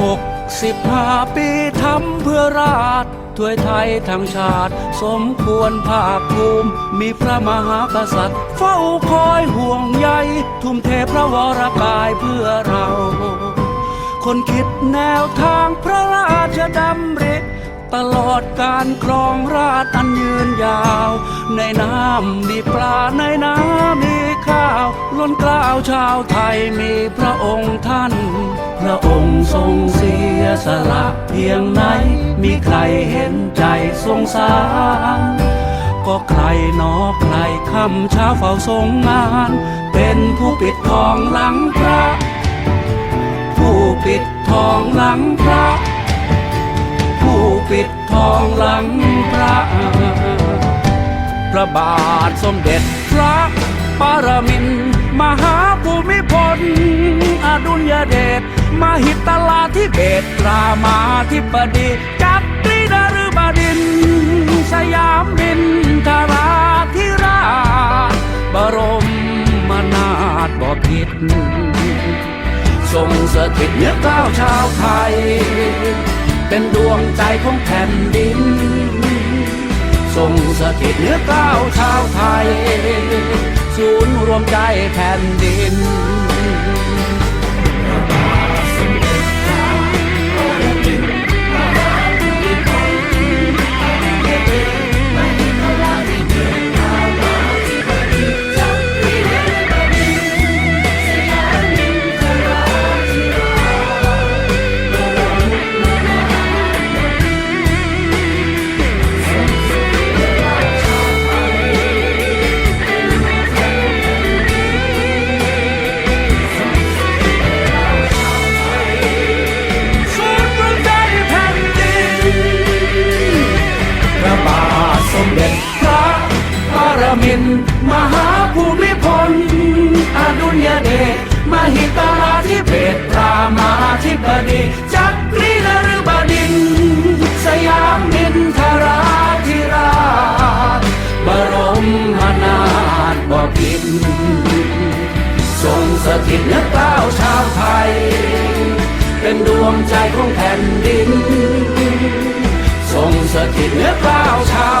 หกสิบห้าปีทำเพื่อราชถ้วยไทยทั้งชาติ สมควรภาคภูมิ มีพระมหากษัตริย์ เฝ้าคอยห่วงใย ทุ่มเทพระวรกายเพื่อเรา คนคิดแนวทางพระราชดำริตลอดการครองราชอันยืนยาว ในน้ำมีปลาในน้ำมี ล้นกล้าวชาวไทยมีพระองค์ท่าน พระองค์ทรงเสียสละเพียงไหน มีใครเห็นใจสงสาร ก็ใครนอใครคำเช้าเฝ้าทรงงาน เป็นผู้ปิดทองหลังพระ ผู้ปิดทองหลังพระ ผู้ปิดทองหลังพระ พระบาทสมเด็จพระปรมินทร หาภูมิพลอดุลยเดชมหิตลาธิเบศรามาธิบดีจักรีนฤบดิน สยามบินทราธิราชบรมนาถบพิตรทรงสถิตเนื้อก้าวชาวไทย เป็นดวงใจของแผ่นดิน ทรงสถิตเนื้อก้าวชาวไทย ศูนย์รวมใจแผ่นดิน เบศรามาธิบดีจักรีนฤบดิน สยามมินทราธิราชบรมนาถบพิตรทรงสถิตเนื้อเกล้าวชาวไทย เป็นดวงใจของแผ่นดิน ทรงสถิตเนื้อเกล้าวชาว